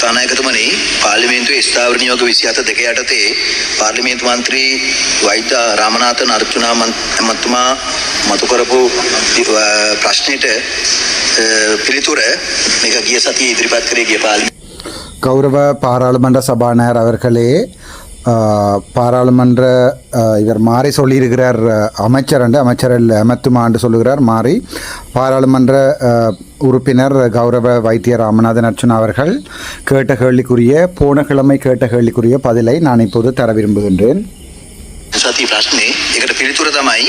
කතානායකතුමනි පාර්ලිමේන්තුවේ ස්ථාවර නියෝග 27 දෙක යටතේ පාර්ලිමේන්තු මන්ත්‍රී වෛද්‍ය රාමනාථන් අර්චුනා මන්ත්‍රතුමා මතු කරපු අ, ප්‍රශ්නෙට අ, පිළිතුර මේක ගිය සතියේ ඉදිරිපත් කරේ ගිය පාර්ලිමේන්තු கௌரவ பாராளுமன்ற சபாநாயகர் அவர்களே ஆ, பாராளுமன்ற ஆ, இவர் மாறி சொல்லியிருக்கிறார் ஆ, அமைச்சர் அண்டு அமைச்சர் இல்ல, அமத்துமாண்டு சொல்லுகிறார் மாறி பாராளுமன்ற ஆ, உறுப்பினர் கௌரவ வைத்திய ராமநாதன் அர்ச்சுனா அவர்கள் கேட்ட கேள்விக்குரிய போன கிழமை கேட்ட கேள்விக்குரிய பதிலை நான் இப்போது தர விரும்புகின்றேன் සති ප්‍රශ්නේ ඒකට පිළිතුර තමයි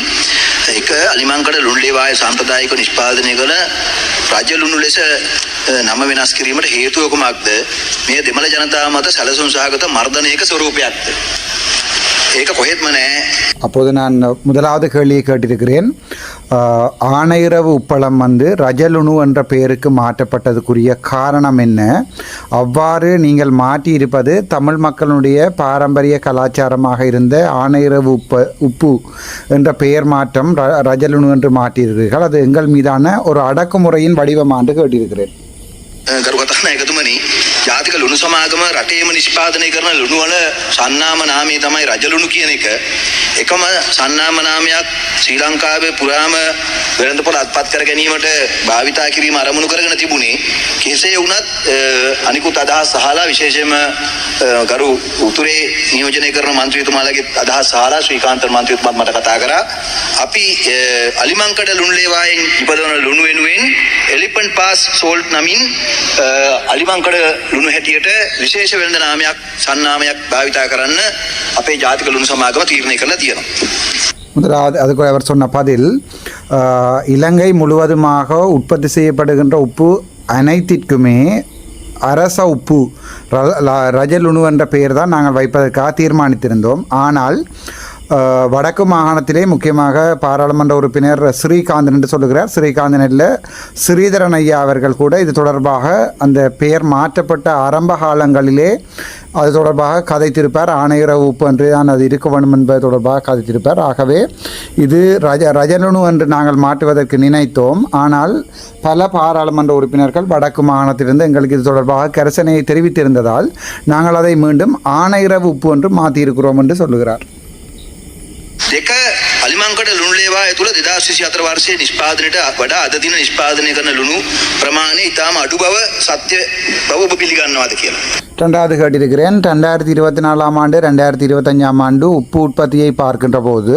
එක අලිමංකඩ ලුණ්ඩේවාය සම්ප්‍රදායික නිෂ්පාදනය කළ රජ ලුණු ලෙස අ, නම වෙනස් කිරීමට හේතුව කුමක්ද මේ දෙමළ ජනතාව මත සැලසුම් සහගත මර්ධනයක ස්වරූපයක්ද ඒක කොහෙත්ම නෑ அப்போது நான் முதலாவது கேள்வியை கேட்டிருக்கிறேன். ஆணையரவு உப்பளம் வந்து ரஜலுணு என்ற பெயருக்கு மாற்றப்பட்டதுக்குரிய காரணம் என்ன? அவ்வாறு நீங்கள் மாற்றியிருப்பது தமிழ் மக்களுடைய பாரம்பரிய கலாச்சாரமாக இருந்த ஆணையரவு உப்ப உப்பு என்ற பெயர் மாற்றம் ர ரஜலுணு என்று மாற்றியிருக்கிறீர்கள். அது எங்கள் மீதான ஒரு அடக்குமுறையின் வடிவமான்று கேட்டிருக்கிறேன். ජාතික ලුණු සමාගම රටේම නිෂ්පාදනය කරන ලුණු වල සන්නාම නාමය තමයි රජලුණු කියන එක. එකම සන්නාම නාමයක් ශ්‍රී ලංකාවේ පුරාම වෙළඳපොළ අත්පත් කර ගැනීමට භාවිතා කිරීම අරමුණු කරගෙන තිබුණේ. කෙසේ වුණත් අ, අනිකුත් අදහස් අහලා විශේෂයෙන්ම අ, ගරු උතුරේ නියෝජනය කරන මන්ත්‍රීතුමාලගේ අදහස් අහලා ශ්‍රීකාන්ත මන්ත්‍රීතුමාත් මට කතා කරා. අපි අ, අලිමංකඩ ලුණු ලේවායෙන් ඉපදවන ලුණු වෙනුවෙන් එලිපන්ට් පාස් සෝල්ට් නමින් අ, අලිමංකඩ ලුණු හැටියට විශේෂ වෙළඳ නාමයක් සන්නාමයක් භාවිතා කරන්න අපේ ජාතික ලුණු සමාගම තීරණය කරලා තියෙනවා. முதலாவது அதுக்கு அவர் சொன்ன பதில் ஆஹ், இலங்கை முழுவதுமாக உற்பத்தி செய்யப்படுகின்ற உப்பு அனைத்திற்குமே அரச உப்பு ர- ல- ரஜலுணு என்ற பெயர் தான் நாங்கள் வைப்பதற்காக தீர்மானித்திருந்தோம் ஆனால் ஆஹ், வடக்கு மாகாணத்திலே முக்கியமாக பாராளுமன்ற உறுப்பினர் ஸ்ரீகாந்தன் என்று சொல்லுகிறார். ஸ்ரீகாந்தன் இல்லை ஸ்ரீதரன் ஐயா அவர்கள் கூட இது தொடர்பாக அந்த பெயர் மாற்றப்பட்ட ஆரம்ப காலங்களிலே அது தொடர்பாக கதைத்திருப்பார். ஆணையரவு உப்பு என்று தான் அது இருக்க வேண்டும் என்பது தொடர்பாக கதைத்திருப்பார். ஆகவே இது ரஜ ரஜனுணு என்று நாங்கள் மாற்றுவதற்கு நினைத்தோம். ஆனால் பல பாராளுமன்ற உறுப்பினர்கள் வடக்கு மாகாணத்திலிருந்து எங்களுக்கு இது தொடர்பாக கரிசனையை தெரிவித்திருந்ததால் நாங்கள் அதை மீண்டும் ஆணையரவு உப்பு என்று மாற்றியிருக்கிறோம் என்று சொல்லுகிறார். දෙක අලිමංකඩ ලුණු ලේවාය තුළ 2024 වර්ෂයේ නිෂ්පාදනයට වඩා අද දින නිෂ්පාදනය කරන ලුණු ප්‍රමාණය ඉතාම අඩු බව සත්‍ය බව ඔබ පිළිගන්නවාද කියලා. ரெண்டாவது கேட்டிருக்கிறேன் ரெண்டாயிரத்தி இருபத்தி நாலாம் ஆண்டு ரெண்டாயிரத்தி இருபத்தஞ்சாம் ஆண்டு உப்பு உற்பத்தியை பார்க்கின்ற போது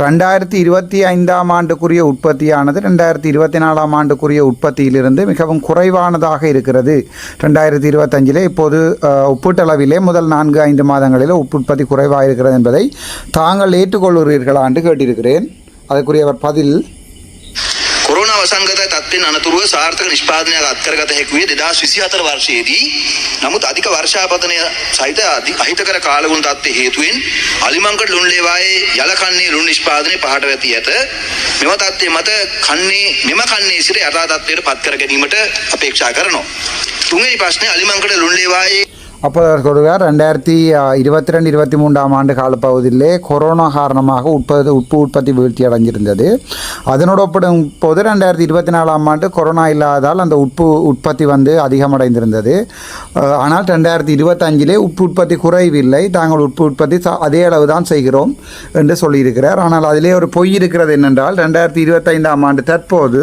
ரெண்டாயிரத்தி இருபத்தி ஐந்தாம் ஆண்டுக்குரிய உற்பத்தியானது ரெண்டாயிரத்தி இருபத்தி நாலாம் ஆண்டுக்குரிய உற்பத்தியிலிருந்து மிகவும் குறைவானதாக இருக்கிறது. ரெண்டாயிரத்தி இருபத்தஞ்சிலே இப்போது ஒப்பீட்டளவிலே முதல் நான்கு ஐந்து மாதங்களில் உப்பு உற்பத்தி குறைவாக இருக்கிறது என்பதை தாங்கள் ஏற்றுக்கொள்கிறீர்களா என்று கேட்டிருக்கிறேன். அதற்குரியவர் பதில் කොරෝනා වසංගත තත්ත්වෙන් අනතුරුව සාර්ථක නිෂ්පාදනයක් අත්කරගත හැකි වූයේ 2024 වර්ෂයේදී. නමුත් අධික වර්ෂාපතනය සහිත අධි- අහිතකර කාලගුණ තත්ත්වයේ හේතුවෙන් අලිමංකඩ ලුණු ලේවායේ යල කන්නේ ලුණු නිෂ්පාදනය පහට වැටී ඇත. මෙම තත්ත්වය මත කන්නේ මෙම කන්නේ සිට යථා තත්ත්වයට පත් කර ගැනීමට අපේක්ෂා කරනවා. තුන්වෙනි ප්‍රශ්නේ අලිමංකඩ ලුණු ලේවායේ அப்போது அவர் சொல்கிறார் ரெண்டாயிரத்தி இருபத்தி ரெண்டு இருபத்தி மூன்றாம் ஆண்டு காலப்பகுதியிலே கொரோனா காரணமாக உற்பத்தி உப்பு உற்பத்தி வீழ்ச்சி அடைஞ்சிருந்தது அதனோடு ஒப்பிடும் போது ரெண்டாயிரத்தி இருபத்தி நாலாம் ஆண்டு கொரோனா இல்லாததால் அந்த உப்பு உற்பத்தி வந்து அதிகமடைந்திருந்தது ஆனால் ரெண்டாயிரத்தி இருபத்தஞ்சிலே உப்பு உற்பத்தி குறைவில்லை தாங்கள் உப்பு உற்பத்தி அதே அளவு தான் செய்கிறோம் என்று சொல்லியிருக்கிறார் ஆனால் அதிலே ஒரு பொய் இருக்கிறது என்னென்றால் ரெண்டாயிரத்தி இருபத்தைந்தாம் ஆண்டு தற்போது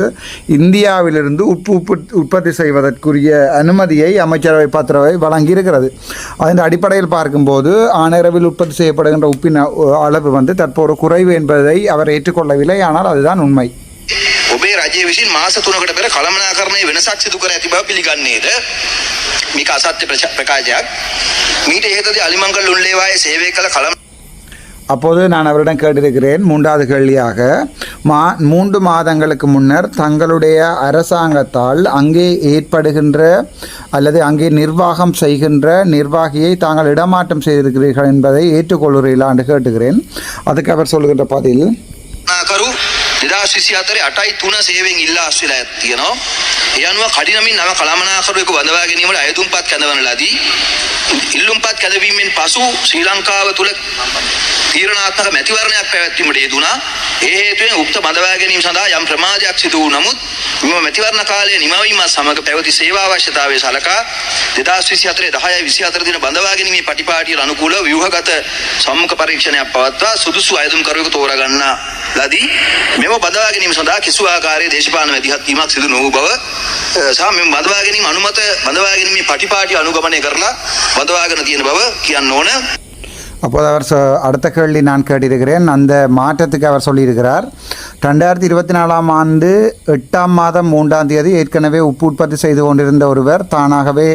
இந்தியாவிலிருந்து உப்பு உப்பு உற்பத்தி செய்வதற்குரிய அனுமதியை அமைச்சரவை பத்திரவை வழங்கியிருக்கிறது அதன் அடிப்படையில் பார்க்கும்போது ஆனரவில் உற்பத்தி செய்யப்படுகின்ற உப்பின் அ- அளவு வந்து தற்போது குறைவு என்பதை அவர் ஏற்றுக்கொள்ளவில்லை ஆனால் அதுதான் உண்மை ඔබේ රජය විසින් මාස තුනකට පෙර කළමනාකරණය වෙනසක් සිදු කර ඇති බව පිළිගන්නේද මේක අසත්‍ය ප්‍රච- ප්‍රකාශයක් මීට ඉහතදී අලිමංකඩ ලුණු ලේවායේ සේවය කළ කළම அப்போது நான் அவரிடம் கேட்டிருக்கிறேன் மூன்றாவது கேள்வியாக மா மூன்று மாதங்களுக்கு முன்னர் தங்களுடைய அரசாங்கத்தால் அங்கே ஏற்படுகின்ற அல்லது அங்கே நிர்வாகம் செய்கின்ற நிர்வாகியை தாங்கள் இடமாற்றம் செய்திருக்கிறீர்கள் என்பதை ஏற்றுக்கொள்கிறீர்களா என்று கேட்டுகிறேன் அதுக்கு அவர் சொல்லுகின்ற பதில் කරු දෙදස් විසි අතරේ අටයි තුන සේවෙන් ඉල්ලා අස්වෙලා තියෙනවා. ඒ අනුව කඩිනමින් නව කළමනාකරුවෙකු බඳවා ගැනීමට අයතුම්පත් කැඳවන ලදී. ඉල්ලුම්පත් කැඳවීමෙන් පසු ශ්‍රී ලංකාව තුළ තීරණාත්මක මැතිවරණයක් පැවැත්වීමට යෙදුණා. ඒ හේතුවෙන් උක්ත බඳවා ගැනීම සඳහා යම් ප්‍රමාදයක් සිදු වූ නමුත් මෙම මැතිවරණ කාලය නිමවීමත් සමග පැවති සේවා අවශ්‍යතාවය සලකා 2024 10 24 දින බඳවා ගැනීමේ පටිපාටියට අනුකූලව ව්‍යුහගත සම්මුඛ පරීක්ෂණයක් පවත්වා සුදුසු අයදුම්කරුවෙකු තෝරාගන්නා ලදී. මෙම බඳවා ගැනීම සඳහා කිසිදු ආකාරයේ දේශපාලන මැදිහත් වීමක් සිදු නොවූ බව අ, සහ මෙම බඳවා ගැනීම අනුමත බඳවා ගැනීමේ පටිපාටි අනුගමනය කරලා பதவாகனதி என்பவர் அப்போது அவர் அடுத்த கேள்வி நான் கேட்டிருக்கிறேன். அந்த மாற்றத்துக்கு அவர் சொல்லியிருக்கிறார். ரெண்டாயிரத்தி இருபத்தி நாலாம் ஆண்டு எட்டாம் மாதம் மூன்றாம் தேதி ஏற்கனவே உப்பு உற்பத்தி செய்து கொண்டிருந்த ஒருவர் தானாகவே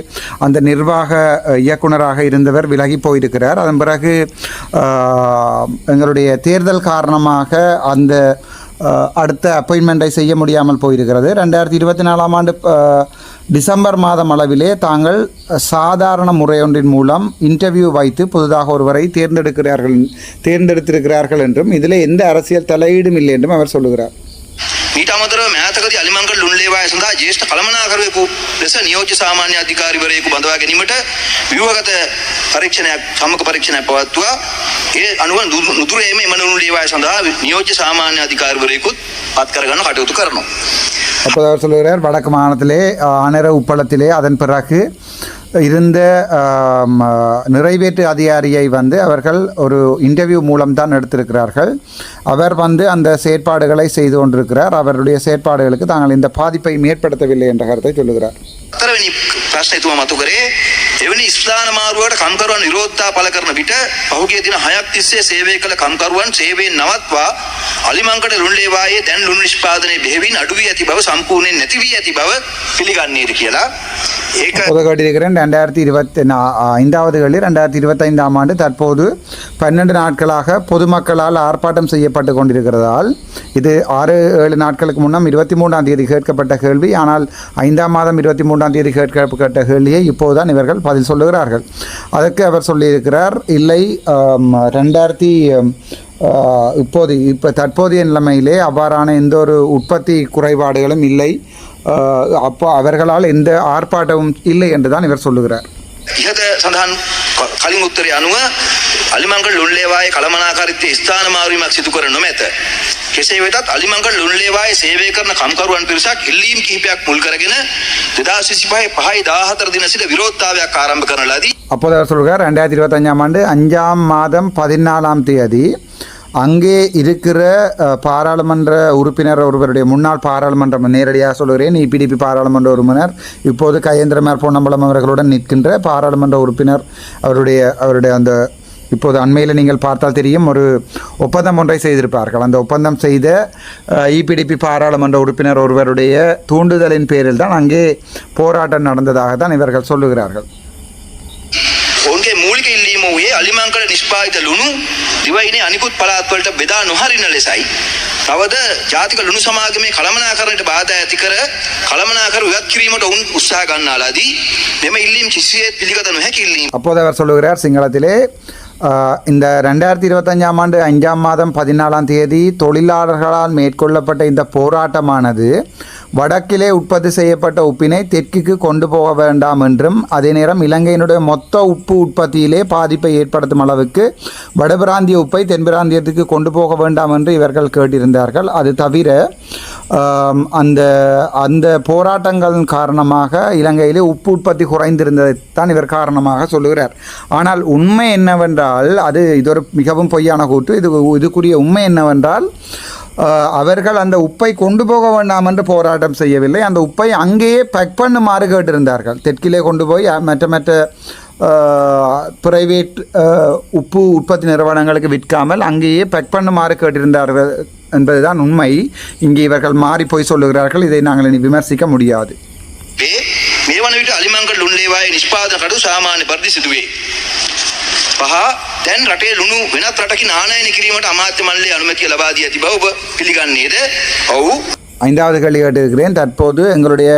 அந்த நிர்வாக இயக்குனராக இருந்தவர் விலகி போயிருக்கிறார். அதன் பிறகு எங்களுடைய தேர்தல் காரணமாக அந்த அடுத்த அப்பாயின்மெண்ட்டை செய்ய முடியாமல் போயிருக்கிறது. ரெண்டாயிரத்தி இருபத்தி நாலாம் ஆண்டு டிசம்பர் மாதம் அளவிலே தாங்கள் சாதாரண முறையொன்றின் மூலம் இன்டர்வியூ வைத்து புதிதாக ஒருவரை தேர்ந்தெடுக்கிறார்கள் தேர்ந்தெடுத்திருக்கிறார்கள் என்றும் இதில் எந்த அரசியல் தலையீடும் இல்லை என்றும் அவர் சொல்லுகிறார். මීට අමතරව මෑතකදී අලිමංගල ලුණ්ලේවාය සඳහා ජ්‍යෙෂ්ඨ කළමනාකරුවෙකු ලෙස නියෝජ්‍ය සාමාන්‍ය අධිකාරිවරයෙකු බඳවා ගැනීමට ව්‍යුහගත පරීක්ෂණයක් සම්මුඛ පරීක්ෂණයක් පවත්වුවා. ඒ අනුව නු- නුදුරේම එම ලුණ්ලේවාය සඳහා නියෝජ්‍ය සාමාන්‍ය අධිකාරිවරයෙකුත් පත් කරගන්න කටයුතු කරනවා. அப்போது அவர் சொல்லுகிறார் வடக்கு மாநிலத்திலே ஆனர உப்பளத்திலே அதன் பிறகு இருந்த ஆம், நிறைவேற்று அதிகாரியை வந்து அவர்கள் ஒரு இன்டர்வியூ மூலம்தான் எடுத்திருக்கிறார்கள் அவர் வந்து அந்த செயற்பாடுகளை செய்து கொண்டிருக்கிறார் அவருடைய செயற்பாடுகளுக்கு தாங்கள் இந்த பாதிப்பை ஏற்படுத்தவில்லை என்ற கருத்தை சொல்லுகிறார் හතරවෙනි ප්‍රශ්න එතුමා මතු කරේ එවැනි ස්ථාන මාරුවට කම්කරුවන් විරෝධතා පළ කරන විට පහුගිය දින 6ක් තිස්සේ සේවය කළ කම්කරුවන් සේවයෙන් නවත්වා අලිමංකඩ ලුණ්ලේවායේ දැන් ලුණු නිෂ්පාදනයේ බෙහෙවින් අඩු වී ඇති බව සම්පූර්ණයෙන් නැති වී ඇති බව පිළිගන්නේද කියලා. ඒක ரெண்டாயிரத்தி இருபத்தி ஐந்தாவது கேள்வி ரெண்டாயிரத்தி இருபத்தைந்தாம் ஆண்டு தற்போது பன்னெண்டு நாட்களாக பொதுமக்களால் ஆர்ப்பாட்டம் செய்யப்பட்டு கொண்டிருக்கிறதால் இது ஆறு ஏழு நாட்களுக்கு முன்னம் இருபத்தி மூன்றாம் தேதி கேட்கப்பட்ட கேள்வி. ஆனால் ஐந்தாம் மாதம் இருபத்தி மூன்றாம் தேதி கேட்கப்பட்ட கேள்வியை இப்போதுதான் இவர்கள் பதில் சொல்லுகிறார்கள். அதற்கு அவர் சொல்லியிருக்கிறார் இல்லை ரெண்டாயிரத்தி இப்போது இப்போ தற்போதைய நிலைமையிலே அவ்வாறான எந்த ஒரு உற்பத்தி குறைபாடுகளும் இல்லை. அப்போ அவர்களால் எந்த ஆர்ப்பாட்டமும் இல்லை என்று தான் இவர் சொல்லுகிறார் ඉහත සඳහන් ක- කලින් උත්තරය අනුව අලිමංගල ලුණ්ලේවායේ කළමනාකාරීත්වයේ ස්ථාන මාරුවීමක් සිදු කර නොමැත. කෙසේ වෙතත් අලිමංගල ලුණ්ලේවායේ සේවය කරන කම්කරුවන් පිරිසක් ඉල්ලීම් කිහිපයක් මුල් කරගෙන 2025 5 14 දින සිට විරෝධතාවයක් ආරම්භ කරන ලදී. அப்போது அவர் சொல்கிறார் ரெண்டாயிரத்தி இருபத்தஞ்சாம் ஆண்டு அஞ்சாம் மாதம் பதினாலாம் தேதி அங்கே இருக்கிற பாராளுமன்ற உறுப்பினர் ஒருவருடைய முன்னாள் பாராளுமன்றம் நேரடியாக சொல்கிறேன் இபிடிபி பாராளுமன்ற உறுப்பினர் இப்போது கயேந்திரமார் பொன்னம்பலம் அவர்களுடன் நிற்கின்ற பாராளுமன்ற உறுப்பினர் அவருடைய அவருடைய அந்த இப்போது அண்மையில் நீங்கள் பார்த்தால் தெரியும் ஒரு ஒப்பந்தம் ஒன்றை செய்திருப்பார்கள். அந்த ஒப்பந்தம் செய்த இபிடிபி பாராளுமன்ற உறுப்பினர் ஒருவருடைய தூண்டுதலின் பேரில் தான் அங்கே போராட்டம் நடந்ததாக தான் இவர்கள் சொல்லுகிறார்கள். මූලික ඉල්ලීම වූයේ අලිමංකඩ නිෂ්පාදිත ලුණු දිවයිනේ අනිකුත් පළාත්වලට බෙදා නොහරින ලෙසයි. තවද ජාතික ලුණු සමාගමේ කළමනාකරණයට බාධා ඇති කර කළමනාකරු ඉවත් කිරීමට ඔවුන් උත්සාහ ගන්නාලාදී මෙම ඉල්ලීම් කිසිසේත් පිළිගත නොහැකි ඉල්ලීම් அப்போது அவர் சொல்லுகிறார் சிங்களத்திலே ஆஹ், இந்த ரெண்டாயிரத்தி இருபத்தஞ்சாம் ஆண்டு அஞ்சாம் மாதம் பதினாலாம் தேதி தொழிலாளர்களால் மேற்கொள்ளப்பட்ட இந்த போராட்டமானது வடக்கிலே உற்பத்தி செய்யப்பட்ட உப்பினை தெற்குக்கு கொண்டு போக வேண்டாம் என்றும் அதே நேரம் இலங்கையினுடைய மொத்த உப்பு உற்பத்தியிலே பாதிப்பை ஏற்படுத்தும் அளவுக்கு வடபிராந்திய உப்பை தென்பிராந்தியத்துக்கு கொண்டு போக வேண்டாம் என்று இவர்கள் கேட்டிருந்தார்கள். அது தவிர அந்த அந்த போராட்டங்களின் காரணமாக இலங்கையிலே உப்பு உற்பத்தி குறைந்திருந்ததைத்தான் இவர் காரணமாக சொல்லுகிறார். ஆனால் உண்மை என்னவென்றால் அது இது ஒரு மிகவும் பொய்யான கூற்று. இது இதுக்குரிய உண்மை என்னவென்றால் அவர்கள் அந்த உப்பை கொண்டு போக வேண்டாம் என்று போராட்டம் செய்யவில்லை அந்த உப்பை அங்கேயே பேக் பண்ணுமாறு கேட்டிருந்தார்கள் தெற்கிலே கொண்டு போய் அஹ், மற்ற மற்ற பிரைவேட் உப்பு உற்பத்தி நிறுவனங்களுக்கு விற்காமல் அங்கேயே பேக் பண்ணுமாறு கேட்டிருந்தார்கள் என்பதுதான் உண்மை இங்கே இவர்கள் மாறி போய் சொல்லுகிறார்கள் இதை நாங்கள் இனி விமர்சிக்க முடியாது වේ මේ වන විට අලිමංකඩ ලුණ්ලේවායේ නිෂ්පාදන කටයුතු සාමාන්‍ය පරිදි සිදුවේ. පහ දැන් රටේ ලුණු වෙනත් රටකින් ආනයනය කිරීමට අමාත්‍ය මණ්ඩලයේ අනුමැතිය ලබා දී ඇති බව ඔබ පිළිගන්නේද? ඔව්. ஐந்தாவது கேள்வி கேட்டிருக்கிறேன் தற்போது எங்களுடைய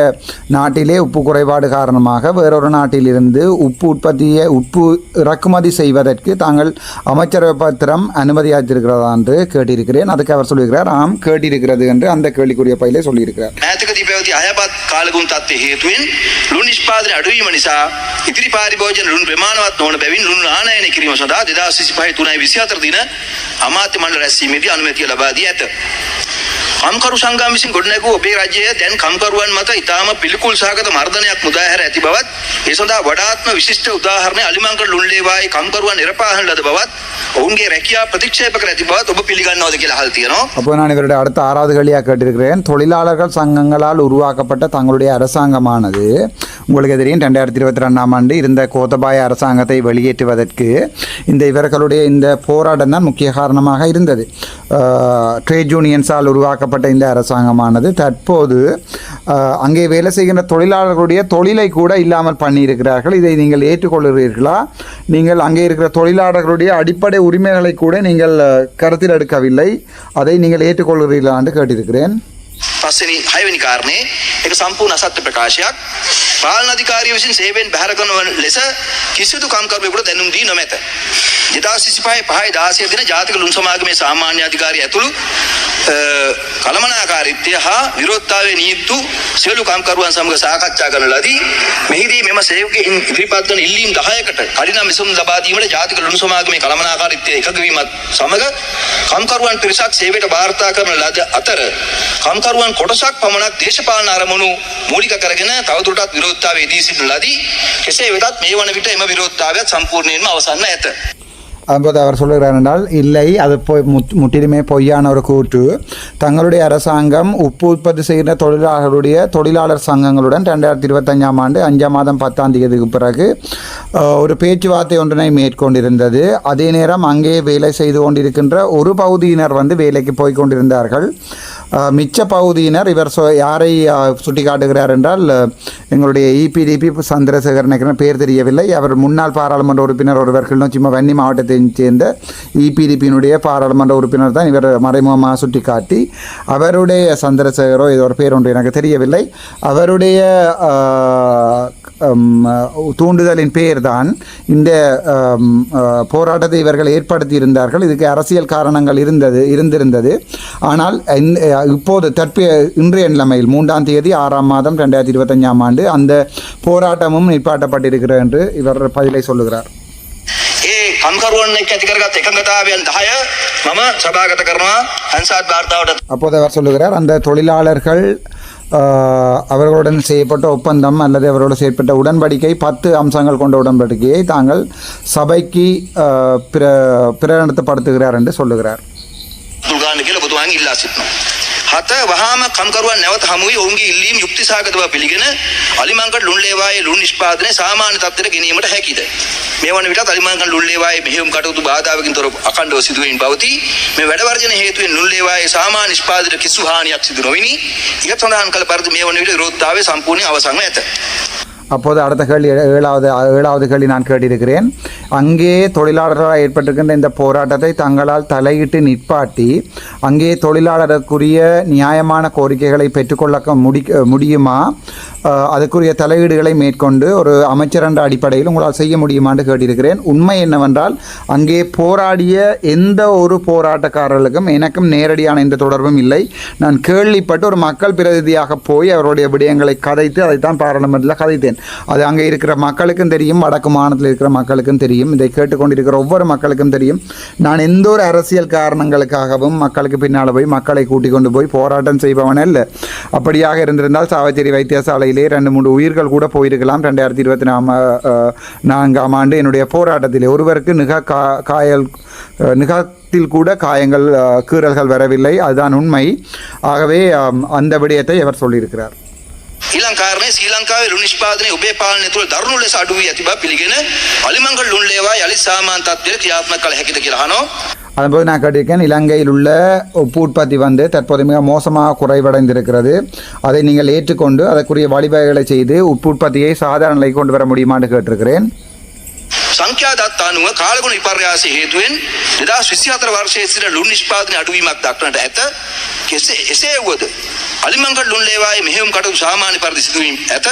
நாட்டிலே உப்பு குறைபாடு காரணமாக வேறொரு நாட்டிலிருந்து உப்பு உற்பத்தியை உப்பு இறக்குமதி செய்வதற்கு தாங்கள் அமைச்சரவை பத்திரம் அனுமதி அளித்திருக்கிறதா என்று கேட்டிருக்கிறேன் அதுக்கு அவர் சொல்லியிருக்கிறார் ஆம் கேட்டிருக்கிறது என்று அந்த கேள்விக்குரிய பயிலே சொல்லியிருக்கிறார் මෑතකදී පැවති අයපත් කාලගුණ තත්ත්වය හේතුවෙන් ලුණු නිෂ්පාදනය අඩුවීම නිසා ඉදිරි පාරිභෝජන ලුණු ප්‍රමාණවත් නොවන බැවින් ලුණු ආනයනය කිරීම සඳහා 2025 3 24 දින අමාත්‍ය මණ්ඩල රැස්වීමේදී අනුමැතිය ලබා දී ඇත. කම්කරු සංගම් විසින් ගොඩනැගූ ඔබේ රජය දැන් කම්කරුවන් මත ඉතාම පිළිකුල් සහගත මර්ධනයක් මුදාහැර ඇති බවත් ඒ සඳහා වඩාත්ම විශිෂ්ට උදාහරණය අලිමංකඩ ලුණ්ඩේවායි කම්කරුවන් නිරපාහන ලද බවත් ඔවුන්ගේ රැකියා ප්‍රතික්ෂේප කර ඇති බවත් ඔබ පිළිගන්නවද කියලා අහලා තියෙනවා. அப்போ நான் இவருடைய அடுத்த ஆறாவது கேள்வியாக கேட்டிருக்கிறேன் தொழிலாளர்கள் சங்கங்களால் உருவாக்கப்பட்ட தங்களுடைய அரசாங்கமானது உங்களுக்கு தெரியும் ரெண்டாயிரத்தி இருபத்தி ரெண்டாம் ஆண்டு இருந்த கோத்தபாய அரசாங்கத்தை வெளியேற்றுவதற்கு இந்த இவர்களுடைய இந்த போராட்டம் தான் முக்கிய காரணமாக இருந்தது ட்ரேட் யூனியன்ஸால் உருவாக்கப்பட்ட இந்த அரசாங்கமானது தற்போது அஹ், அங்கே வேலை செய்கின்ற தொழிலாளர்களுடைய தொழிலை கூட இல்லாமல் பண்ணியிருக்கிறார்கள் இதை நீங்கள் ஏற்றுக்கொள்கிறீர்களா நீங்கள் அங்கே இருக்கிற தொழிலாளர்களுடைய அடிப்படை உரிமைகளை கூட நீங்கள் அஹ், கருத்தில் எடுக்கவில்லை அதை நீங்கள் ஏற்றுக்கொள்கிறீர்களா என்று கேட்டிருக்கிறேன் පස්සනි හයවැනි කාරණේ එක සම්පූර්ණ අසත්‍ය ප්‍රකාශයක් පාලන අධිකාරිය විසින් සේවයෙන් බැහැර කරන වන ලෙස කිසිදු කම්කරුවෙකුට දැනුම් දී නොමැත. 2025 පහයි 16 දින ජාතික ලුණු සමාගමේ සාමාන්‍ය අධිකාරිය ඇතුළු අ, කළමනාකාරීත්වය හා විරෝධතාවයේ නියුතු සියලු කම්කරුවන් සමග සාකච්ඡා කරන ලදී. මෙහිදී මෙම සේවකයින් ඉදිරිපත් වන ඉල්ලීම් 10කට කඩිනම් විසඳුම් ලබා දීමට ජාතික ලුණු සමාගමේ කළමනාකාරීත්වය එකඟ වීමත් සමග කම්කරුවන් පිරිසක් සේවයට වාර්තා කරන ලද අතර කම්කරුවන් කොටසක් පමණක් දේශපාලන අරමුණු මූලික කරගෙන තවදුරටත් විරෝධතාවය දී සිටින ලදී. කෙසේ වෙතත් මේ වන විට එම විරෝධතාවයත් සම්පූර්ණයෙන්ම අවසන්ව ඇත. அப்போது அவர் சொல்லுகிறார் என்றால் இல்லை அது போய் முத் முற்றிலுமே பொய்யான ஒரு கூற்று தங்களுடைய அரசாங்கம் உப்பு உற்பத்தி செய்கிற தொழிலாளர்களுடைய தொழிலாளர் சங்கங்களுடன் ரெண்டாயிரத்தி இருபத்தஞ்சாம் ஆண்டு அஞ்சாம் மாதம் பத்தாம் தேதிக்கு பிறகு அஹ், ஒரு பேச்சுவார்த்தை ஒன்றினை மேற்கொண்டிருந்தது அதே நேரம் அங்கே வேலை செய்து கொண்டிருக்கின்ற ஒரு பகுதியினர் வந்து வேலைக்கு போய் கொண்டிருந்தார்கள் அஹ், மிச்ச பகுதியினர் இவர் சொ யாரை சுட்டிக்காட்டுகிறார் என்றால் எங்களுடைய இபிடிபி சந்திரசேகரன் எனக்கு பேர் தெரியவில்லை. அவர் முன்னாள் பாராளுமன்ற உறுப்பினர் ஒருவர் கிளிநொச்சி வன்னி மாவட்டத்தை சேர்ந்த இபிடிபியினுடைய பாராளுமன்ற உறுப்பினர் தான் இவர் மறைமுகமாக சுட்டிக்காட்டி அவருடைய சந்திரசேகரோ இது ஒரு பேர் ஒன்று எனக்கு தெரியவில்லை. அவருடைய தூண்டுதலின் பெயர் இந்த போராட்டத்தை இவர்கள் ஏற்படுத்தி இருந்தார்கள் இதுக்கு அரசியல் காரணங்கள் இருந்தது இருந்திருந்தது ஆனால் இப்போது தற்போதைய இன்றைய நிலைமையில் மூன்றாம் தேதி ஆறாம் மாதம் ரெண்டாயிரத்தி இருபத்தஞ்சாம் ஆண்டு அந்த போராட்டமும் நிற்பாட்டப்பட்டிருக்கிறது என்று இவர் பதிலை சொல்லுகிறார் அப்போது அவர் சொல்லுகிறார் அந்த தொழிலாளர்கள் அவர்களுடன் செய்யப்பட்ட ஒப்பந்தம் அல்லது அவர்களோடு செய்யப்பட்ட உடன்படிக்கை பத்து அம்சங்கள் கொண்ட உடன்படிக்கையை தாங்கள் சபைக்கு பிர பிரகடனப்படுத்துகிறார் என்று சொல்லுகிறார். දුගාන්න කියලා ඔබතුමාගෙන් ඉල්ලා සිටිනවා. හත වහාම කම්කරුවන් නැවත හමුවී ඔවුන්ගේ ඉල්ලීම් යුක්තිසහගත බව පිළිගෙන අලිමංකඩ ලුණ්ලේවායේ ලුණු නිෂ්පාදනය සාමාන්‍ය තත්ත්වයට ගෙනීමට හැකිද? මේ වන විටත් අලිමංකඩ ලුණ්ලේවායේ මෙහෙයුම් කටයුතු බාධාවකින් තොර අඛණ්ඩව සිදුවීම පවතී. මේ වැඩ වර්ජන හේතුවෙන් ලුණ්ලේවායේ සාමාන්‍ය නිෂ්පාදනයට කිසිදු හානියක් සිදු නොවිනි. ඉහත සඳහන් කළ පරිදි මේ වන විට විරෝධතාවය සම්පූර්ණයෙන් අවසන්ව ඇත. அப்போது அடுத்த கேள்வி ஏ- ஏழாவது ஏழாவது கேள்வி நான் கேட்டிருக்கிறேன் அங்கே தொழிலாளர்களால் ஏற்பட்டிருக்கின்ற இந்த போராட்டத்தை தங்களால் தலையிட்டு நிற்பாட்டி அங்கே தொழிலாளருக்குரிய நியாயமான கோரிக்கைகளை பெற்றுக்கொள்ள முடி முடியுமா? அதுக்குரிய தலையீடுகளை மேற்கொண்டு ஒரு அமைச்சர் என்ற அடிப்படையில் உங்களால் செய்ய முடியுமான்னு கேட்டிருக்கிறேன். உண்மை என்னவென்றால் அங்கே போராடிய எந்த ஒரு போராட்டக்காரர்களுக்கும் எனக்கும் நேரடியான எந்த தொடர்பும் இல்லை. நான் கேள்விப்பட்டு ஒரு மக்கள் பிரதிநிதியாக போய் அவருடைய விடயங்களை கதைத்து அதைத்தான் பாராளுமன்றத்தில் கதைத்தேன். அது அங்கே இருக்கிற மக்களுக்கும் தெரியும் வடக்கு மாநிலத்தில் இருக்கிற மக்களுக்கும் தெரியும். இதை கேட்டுக்கொண்டிருக்கிற ஒவ்வொரு மக்களுக்கும் தெரியும். நான் எந்த ஒரு அரசியல் காரணங்களுக்காகவும் மக்களுக்கு பின்னால் போய் மக்களை கூட்டிக் கொண்டு போய் போராட்டம் செய்பவன் அல்ல. அப்படியாக இருந்திருந்தால் சாவச்சேரி வைத்தியசாலையிலே ரெண்டு மூன்று உயிர்கள் கூட போயிருக்கலாம். ரெண்டாயிரத்தி இருபத்தி நாம நான்காம் ஆண்டு என்னுடைய போராட்டத்திலே ஒருவருக்கு நிக கா காயல் அஹ், கூட காயங்கள் கீறல்கள் வரவில்லை. அதுதான் உண்மை. ஆகவே அந்த விடயத்தை அவர் சொல்லியிருக்கிறார். ඊළඟ කාරණය ශ්‍රී ලංකාවේ ලුණු නිෂ්පාදනයේ ඔබේ පාලනය තුළ දරුණු ලෙස අඩු වී ඇති බව පිළිගෙන අලිමංගල ලුණු ලේවා යලි සාමාන්‍ය තත්ත්වයට ක්‍රියාත්මක කළ හැකිද කියලා අහනවා. அதுபோது நான் கேட்டிருக்கேன் இலங்கையில் உள்ள உப்பு உற்பத்தி வந்து தற்போது மிக மோசமாக குறைவடைந்திருக்கிறது அதை நீங்கள் ஏற்றுக்கொண்டு அதற்குரிய வழிவகைகளை செய்து உப்பு உற்பத்தியை சாதாரண நிலைக்கு கொண்டு வர முடியுமான்னு கேட்டிருக்கிறேன் සංඛ්‍යා දත්ත අනුව කාලගුණ විපර්යාසය හේතුවෙන් 2024 වර්ෂයේ සිට ලුණු නිෂ්පාදනය අඩුවීමක් දක්නට ඇත. කෙසේ එසේ වුවද අලිමංගල් ලුන්ලේවායේ මෙහෙයුම් කටයුතු සාමාන්‍ය පරිදි සිදුවීම ඇත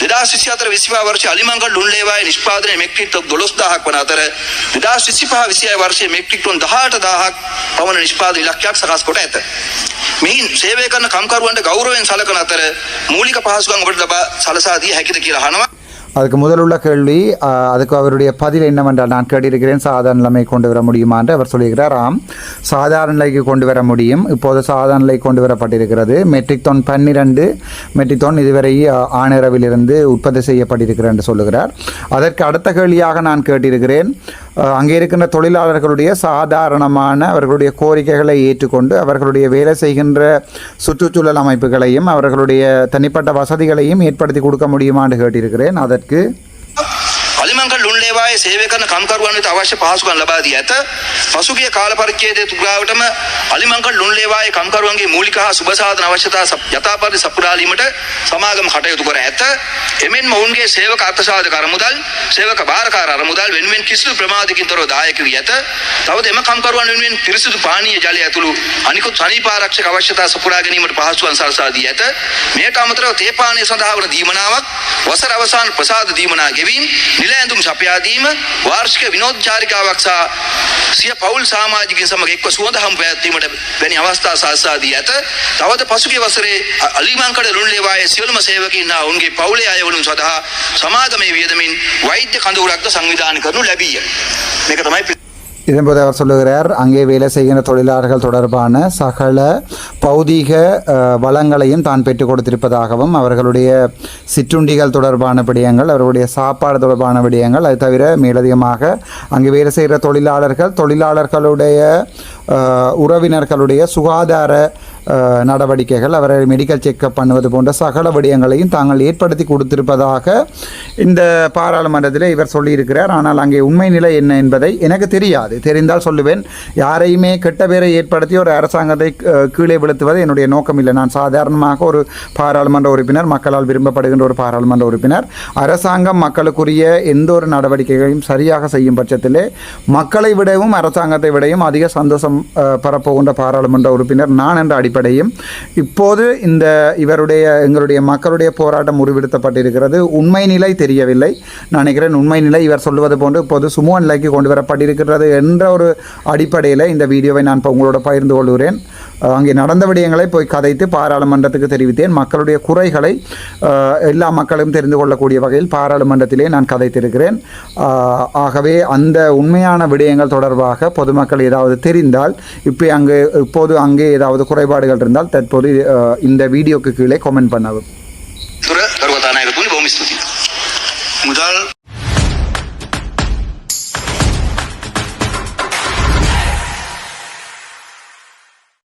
2024 25 වර්ෂයේ අලිමංගල් ලුන්ලේවායේ නිෂ්පාදනය මෙට්‍රික් ටොන් 12000ක් වන අතර 2025 26 වර්ෂයේ මෙට්‍රික් ටොන් 18000ක් පමණ නිෂ්පාදන ඉලක්කයක් සකස් කොට ඇත. මෙහින් සේවය කරන කම්කරුවන්ට ගෞරවයෙන් සලකන අතර මූලික පහසුකම් ඔබට ලබා සලසා දී හැකිද කියලා අහනවා. அதுக்கு முதலுள்ள கேள்வி அதுக்கு அவருடைய பதில் என்னவென்றால் நான் கேட்டிருக்கிறேன் சாதாரண நிலைமை கொண்டு வர முடியுமா என்று அவர் சொல்லுகிறார் ஆம் சாதாரண நிலைக்கு கொண்டு வர முடியும். இப்போது சாதாரண நிலை கொண்டு வரப்பட்டிருக்கிறது. மெட்ரிக் தொன் பன்னிரண்டு மெட்ரிக் தொன் இதுவரை ஆஹ், ஆணிரவிலிருந்து உற்பத்தி செய்யப்பட்டிருக்கிறார் என்று சொல்லுகிறார். அதற்கு அடுத்த கேள்வியாக நான் கேட்டிருக்கிறேன். அங்கே இருக்கின்ற தொழிலாளர்களுடைய சாதாரணமான அவர்களுடைய கோரிக்கைகளை ஏற்றுக்கொண்டு அவர்களுடைய வேலை செய்கின்ற சுற்றுச்சூழல் அமைப்புகளையும் அவர்களுடைய தனிப்பட்ட வசதிகளையும் ஏற்படுத்தி கொடுக்க முடியுமா என்று கேட்டிருக்கிறேன். அதற்கு අලිමංගල් ලුන්ලේවායේ සේවය කරන කම්කරුවන් වෙත අවශ්‍ය පහසුකම් ලබා දී ඇත. පසුගිය කාල පරිච්ඡේදය තුරාවටම අලිමංගල් ලුන්ලේවායේ කම්කරුවන්ගේ මූලික හා සුබ සාධන අවශ්‍යතා සප්- යථාපරිදි සපුරාලීමට සමාගම කටයුතු කර ඇත. එමෙන්ම ඔවුන්ගේ සේවක අර්ථසාධක අරමුදල්, සේවක භාරකාර අරමුදල් වෙනුවෙන් කිසිදු ප්‍රමාදකින් තොරව දායක වී ඇත. තවද එම කම්කරුවන් වෙනුවෙන් පිරිසිදු පානීය ජලය ඇතුළු අනිකුත් සනීප ආරක්ෂක අවශ්‍යතා සපුරා ගැනීමට පහසුකම් සලසා දී ඇත. මෙයට අමතරව තේ පානය සඳහා වන දීමනාවක් වසර අවසාන ප්‍රසාද දීමනා ගෙවීම නිල ඇඳුම් සපයා දීම වාර්ෂික විනෝද චාරිකාවක් සහ සිය පවුල් සමාජිකයන් සමග එක්ව සුවඳ හම් පැවැත්වීමට වැනි අවස්ථා සලසා දී ඇත. තවද පසුගිය වසරේ අ- අලිමංකඩ රුල්ලේවායේ සියලුම සේවකීන් හා ඔවුන්ගේ පවුලේ අයවලුන් සඳහා සමාගමේ වියදමින් වෛද්‍ය කඳවුරක්ද සංවිධානය කරනු ලැබීය. මේක තමයි පි- இதன்போது அவர் சொல்லுகிறார் அங்கே வேலை செய்கின்ற தொழிலாளர்கள் தொடர்பான சகல பௌதீக வளங்களையும் தான் பெற்றுக் கொடுத்திருப்பதாகவும் அவர்களுடைய சிற்றுண்டிகள் தொடர்பான விடயங்கள் அவர்களுடைய சாப்பாடு தொடர்பான விடயங்கள் அது தவிர மேலதிகமாக அங்கே வேலை செய்கிற தொழிலாளர்கள் தொழிலாளர்களுடைய உறவினர்களுடைய சுகாதார நடவடிக்கைகள் அவரை மெடிக்கல் செக்கப் பண்ணுவது போன்ற சகல விடயங்களையும் தாங்கள் ஏற்படுத்தி கொடுத்திருப்பதாக இந்த பாராளுமன்றத்தில் இவர் சொல்லியிருக்கிறார். ஆனால் அங்கே உண்மை நிலை என்ன என்பதை எனக்கு தெரியாது. தெரிந்தால் சொல்லுவேன். யாரையுமே கெட்ட பேரை ஏற்படுத்தி ஒரு அரசாங்கத்தை கீழே விழுத்துவது என்னுடைய நோக்கம் இல்லை. நான் சாதாரணமாக ஒரு பாராளுமன்ற உறுப்பினர் மக்களால் விரும்பப்படுகின்ற ஒரு பாராளுமன்ற உறுப்பினர் அரசாங்கம் மக்களுக்குரிய எந்த ஒரு நடவடிக்கைகளையும் சரியாக செய்யும் பட்சத்திலே மக்களை விடவும் அரசாங்கத்தை விடவும் அதிக சந்தோஷம் அஹ், பெறப்போகின்ற பாராளுமன்ற உறுப்பினர் நான் என்ற அடிப்படையும் இப்போது இந்த இவருடைய எங்களுடைய மக்களுடைய போராட்டம் உருவெடுத்தப்பட்டிருக்கிறது உண்மை நிலை தெரியவில்லை. நான் நினைக்கிறேன் உண்மை நிலை இவர் சொல்லுவது போன்று இப்போது சுமூக நிலைக்கு கொண்டு வரப்பட்டிருக்கிறது என்ற ஒரு அடிப்படையில் இந்த வீடியோவை நான் இப்போ உங்களோட பகிர்ந்து கொள்கிறேன். அங்கே நடந்த விடயங்களை போய் கதைத்து பாராளுமன்றத்துக்கு தெரிவித்தேன். மக்களுடைய குறைகளை எல்லா மக்களும் தெரிந்து கொள்ளக்கூடிய வகையில் பாராளுமன்றத்திலே நான் கதைத்திருக்கிறேன். ஆகவே அந்த உண்மையான விடயங்கள் தொடர்பாக பொதுமக்கள் ஏதாவது தெரிந்தால் இப்போ அங்கே இப்போது அங்கே ஏதாவது குறைபாடு கருத்துக்கள் இருந்தால் தற்போது இந்த வீடியோக்கு கீழே கமெண்ட் பண்ணவும்.